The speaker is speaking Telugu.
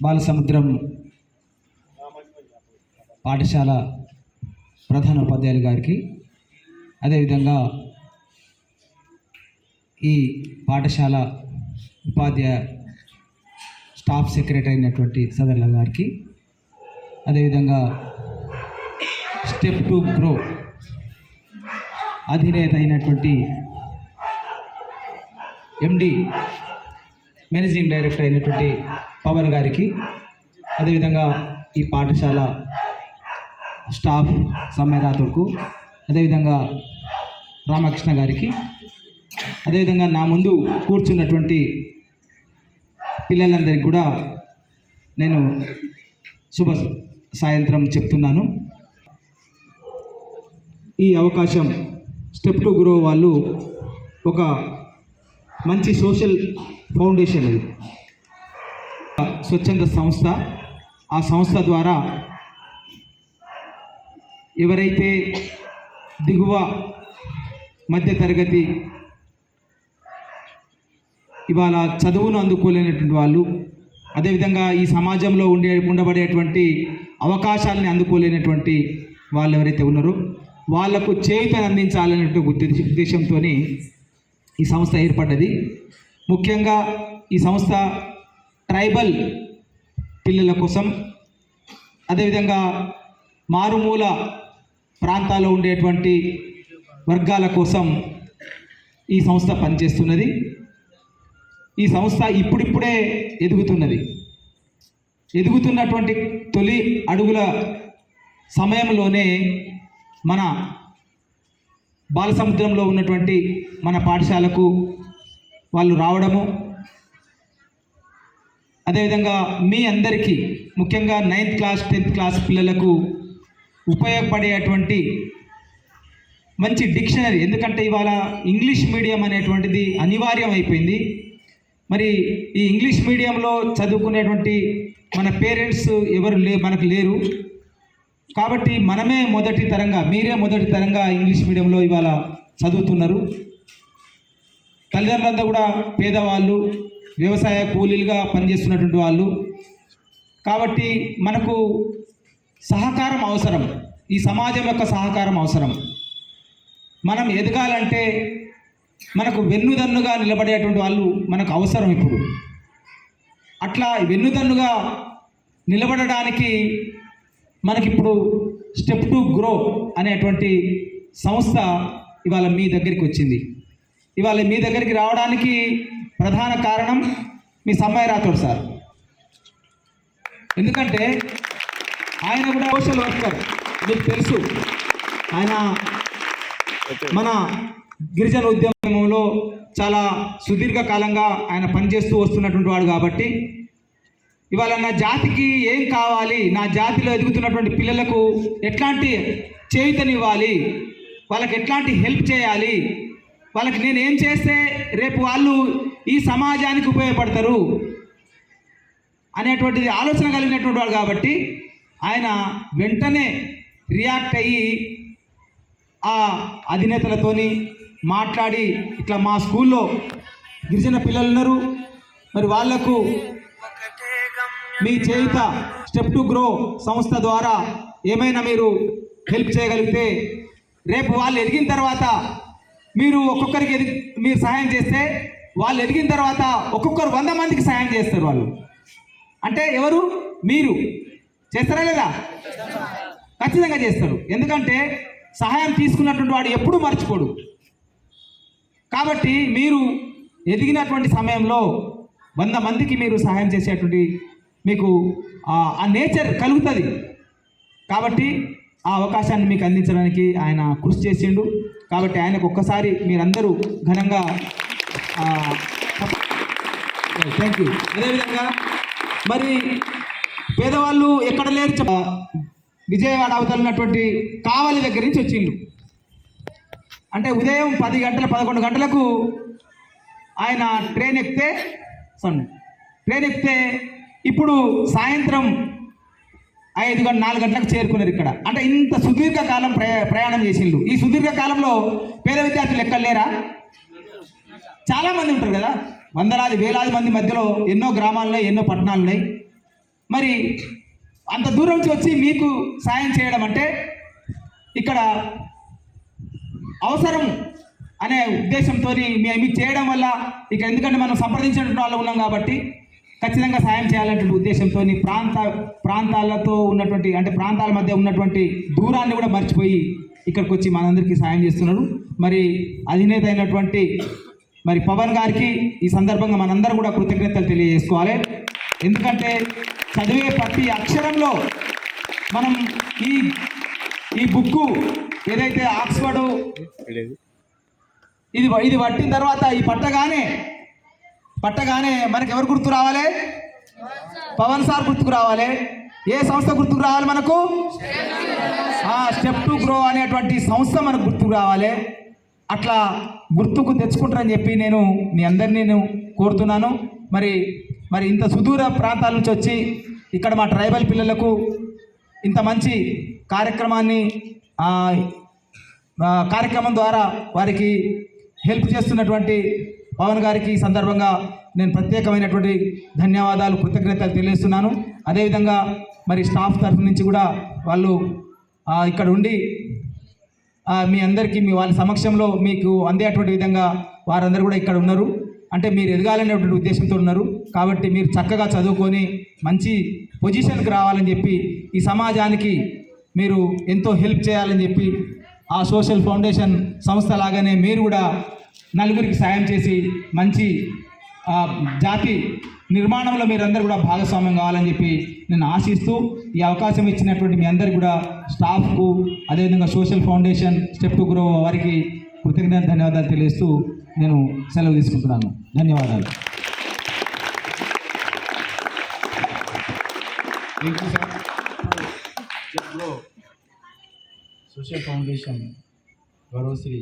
బాలసముద్రం పాఠశాల ప్రధాన ఉపాధ్యాయులు గారికి అదేవిధంగా ఈ పాఠశాల ఉపాధ్యాయ స్టాఫ్ సెక్రటరీ అయినటువంటి సదర్ల గారికి అదేవిధంగా స్టెప్ టు గ్రో అధినేత అయినటువంటి ఎండి మేనేజింగ్ డైరెక్టర్ అయినటువంటి పవన్ గారికి అదేవిధంగా ఈ పాఠశాల స్టాఫ్ సమ్మెరాతుడుకు అదేవిధంగా రామకృష్ణ గారికి అదేవిధంగా నా ముందు కూర్చున్నటువంటి పిల్లలందరికీ కూడా నేను శుభ సాయంత్రం చెప్తున్నాను. ఈ అవకాశం స్టెప్ టు గ్రో వాళ్ళు ఒక మంచి సోషల్ ఫౌండేషన్ ఇది. స్వచ్ఛంద సంస్థ. ఆ సంస్థ ద్వారా ఎవరైతే దిగువ మధ్య తరగతి ఇవాళ చదువును అందుకోలేనటువంటి వాళ్ళు అదేవిధంగా ఈ సమాజంలో ఉండే ఉండబడేటువంటి అవకాశాలని అందుకోలేనటువంటి వాళ్ళు ఎవరైతే ఉన్నారో వాళ్ళకు చేయుతను అందించాలనేటువంటి ఉద్దేశంతో ఈ సంస్థ ఏర్పడ్డది. ముఖ్యంగా ఈ సంస్థ ట్రైబల్ పిల్లల కోసం అదేవిధంగా మారుమూల ప్రాంతాల్లో ఉండేటువంటి వర్గాల కోసం ఈ సంస్థ పనిచేస్తున్నది. ఈ సంస్థ ఇప్పుడిప్పుడే ఎదుగుతున్నది. ఎదుగుతున్నటువంటి తొలి అడుగుల సమయంలోనే మన బాలసముద్రంలో ఉన్నటువంటి మన పాఠశాలకు వాళ్ళు రావడము. అదేవిధంగా మీ అందరికీ ముఖ్యంగా నైన్త్ క్లాస్ టెన్త్ క్లాస్ పిల్లలకు ఉపయోగపడేటువంటి మంచి డిక్షనరీ. ఎందుకంటే ఇవాళ ఇంగ్లీష్ మీడియం అనేటువంటిది అనివార్యం అయిపోయింది మరి ఈ ఇంగ్లీష్ మీడియంలో చదువుకునేటువంటి మన పేరెంట్స్ ఎవరు లే మనకు లేరు. కాబట్టి మనమే మొదటి తరంగా మీరే మొదటి తరంగా ఇంగ్లీష్ మీడియంలో ఇవాళ చదువుతున్నారు. తల్లిదండ్రులంతా కూడా పేదవాళ్ళు వ్యవసాయ కూలీలుగా పనిచేస్తున్నటువంటి వాళ్ళు. కాబట్టి మనకు సహకారం అవసరం. ఈ సమాజం యొక్క సహకారం అవసరం. మనం ఎదగాలంటే మనకు వెన్నుదన్నుగా నిలబడేటువంటి వాళ్ళు మనకు అవసరం ఇప్పుడు. అట్లా వెన్నుదన్నుగా నిలబడడానికి మనకిప్పుడు స్టెప్ టు గ్రో అనేటువంటి సంస్థ ఇవాళ మీ దగ్గరికి వచ్చింది. ఇవాళ మీ దగ్గరికి రావడానికి ప్రధాన కారణం మీ సమ్మయ్య రాథోడ్ సార్. ఎందుకంటే ఆయన కూడా సోషల్ వర్కర్ మీకు తెలుసు. ఆయన మన గిరిజన ఉద్యమంలో చాలా సుదీర్ఘకాలంగా ఆయన పనిచేస్తూ వస్తున్నటువంటి వాడు కాబట్టి ఇవాళ నా జాతికి ఏం కావాలి నా జాతిలో ఎదుగుతున్నటువంటి పిల్లలకు ఎట్లాంటి చేయుతనివ్వాలి వాళ్ళకి ఎట్లాంటి హెల్ప్ చేయాలి వాళ్ళకి నేను ఏం చేస్తే రేపు వాళ్ళు ఈ సమాజానికి ఉపయోగపడతారు అనేటువంటిది ఆలోచన కలిగినటువంటి వాడు కాబట్టి ఆయన వెంటనే రియాక్ట్ అయ్యి ఆ అధినేతలతోని మాట్లాడి ఇట్లా మా స్కూల్లో గిరిజన పిల్లలు ఉన్నారు. మరి వాళ్ళకు మీ చేయుత స్టెప్ టు గ్రో సంస్థ ద్వారా ఏమైనా మీరు హెల్ప్ చేయగలిగితే రేపు వాళ్ళు ఎదిగిన తర్వాత మీరు ఒక్కొక్కరికి ఎదిగి మీరు సహాయం చేస్తే వాళ్ళు ఎదిగిన తర్వాత ఒక్కొక్కరు వంద మందికి సహాయం చేస్తారు వాళ్ళు. అంటే ఎవరు? మీరు. చేస్తారా లేదా? ఖచ్చితంగా చేస్తారు. ఎందుకంటే సహాయం తీసుకున్నటువంటి వాడు ఎప్పుడూ మర్చిపోడు. కాబట్టి మీరు ఎదిగినటువంటి సమయంలో వంద మందికి మీరు సహాయం చేసేటువంటి మీకు ఆ- ఆ నేచర్ కలుగుతుంది. కాబట్టి ఆ అవకాశాన్ని మీకు అందించడానికి ఆయన కృషి చేసిండు. కాబట్టి ఆయనకు ఒక్కసారి మీరందరూ ఘనంగా థ్యాంక్ యూ అదేవిధంగా మరి పేదవాళ్ళు ఎక్కడ లేరు విజయవాడ అవతల ఉన్నటువంటి కావలి దగ్గర నుంచి వచ్చిండు. అంటే ఉదయం పది గంటల పదకొండు గంటలకు ఆయన ట్రైన్ ఎక్కితే సన్ ట్రైన్ ఎక్కితే ఇప్పుడు సాయంత్రం ఐదు నాలుగు గంటలకు చేరుకున్నారు ఇక్కడ. అంటే ఇంత సుదీర్ఘ కాలం ప్రయాణం చేసిండు ఈ సుదీర్ఘ కాలంలో పేద విద్యార్థులు ఎక్కడ లేరా? చాలా మంది ఉంటారు కదా. వందలాది వేలాది మంది మధ్యలో ఎన్నో గ్రామాలున్నాయి ఎన్నో పట్టణాలు ఉన్నాయి మరి అంత దూరం నుంచి వచ్చి మీకు సాయం చేయడం అంటే ఇక్కడ అవసరం అనే ఉద్దేశంతో మేము చేయడం వల్ల ఇక ఎందుకంటే మనం సంప్రదించినటువంటి వాళ్ళు ఉన్నాం కాబట్టి ఖచ్చితంగా సాయం చేయాలనే ఉద్దేశంతో ప్రాంత ప్రాంతాలతో ఉన్నటువంటి అంటే ప్రాంతాల మధ్య ఉన్నటువంటి దూరాన్ని కూడా మర్చిపోయి ఇక్కడికి వచ్చి మనందరికీ సాయం చేస్తున్నారు. మరి అధినేత అయినటువంటి మరి పవన్ గారికి ఈ సందర్భంగా మనందరం కూడా కృతజ్ఞతలు తెలియజేసుకోవాలి. ఎందుకంటే చదివే ప్రతి అక్షరంలో మనం ఈ ఈ బుక్కు ఏదైతే ఆక్స్ఫర్డ్ ఇది ఇది పట్టిన తర్వాత ఈ పట్టగానే పట్టగానే మనకి ఎవరు గుర్తు రావాలి? పవన్ సార్ గుర్తుకు రావాలి. ఏ సంస్థ గుర్తుకు రావాలి మనకు? స్టెప్ టు గ్రో అనేటువంటి సంస్థ మనకు గుర్తుకు రావాలి. అట్లా గుర్తుకు తెచ్చుకుంటారని చెప్పి నేను మీ అందరినీ నేను కోరుతున్నాను. మరి మరి ఇంత సుదూర ప్రాంతాల నుంచి వచ్చి ఇక్కడ మా ట్రైబల్ పిల్లలకు ఇంత మంచి కార్యక్రమాన్ని కార్యక్రమం ద్వారా వారికి హెల్ప్ చేస్తున్నటువంటి పవన్ గారికి ఈ సందర్భంగా నేను ప్రత్యేకమైనటువంటి ధన్యవాదాలు కృతజ్ఞతలు తెలియజేస్తున్నాను. అదేవిధంగా మరి స్టాఫ్ తరఫు నుంచి కూడా వాళ్ళు ఇక్కడ ఉండి మీ అందరికీ మీ వాళ్ళ సమక్షంలో మీకు అందేటువంటి విధంగా వారందరూ కూడా ఇక్కడ ఉన్నారు. అంటే మీరు ఎదగాలనేటువంటి ఉద్దేశంతో ఉన్నారు. కాబట్టి మీరు చక్కగా చదువుకొని మంచి పొజిషన్కి రావాలని చెప్పి ఈ సమాజానికి మీరు ఎంతో హెల్ప్ చేయాలని చెప్పి ఆ సోషల్ ఫౌండేషన్ సంస్థ లాగానే మీరు కూడా నలుగురికి సాయం చేసి మంచి ఆ, జాతి నిర్మాణంలో మీరందరూ కూడా భాగస్వామ్యం కావాలని చెప్పి నేను ఆశిస్తూ ఈ అవకాశం ఇచ్చినటువంటి మీ అందరికీ కూడా స్టాఫ్కు అదేవిధంగా social foundation step to grow వారికి కృతజ్ఞత ధన్యవాదాలు తెలియస్తూ నేను సెలవు తీసుకుంటున్నాను. ధన్యవాదాలు. Social foundation గౌరవశ్రీ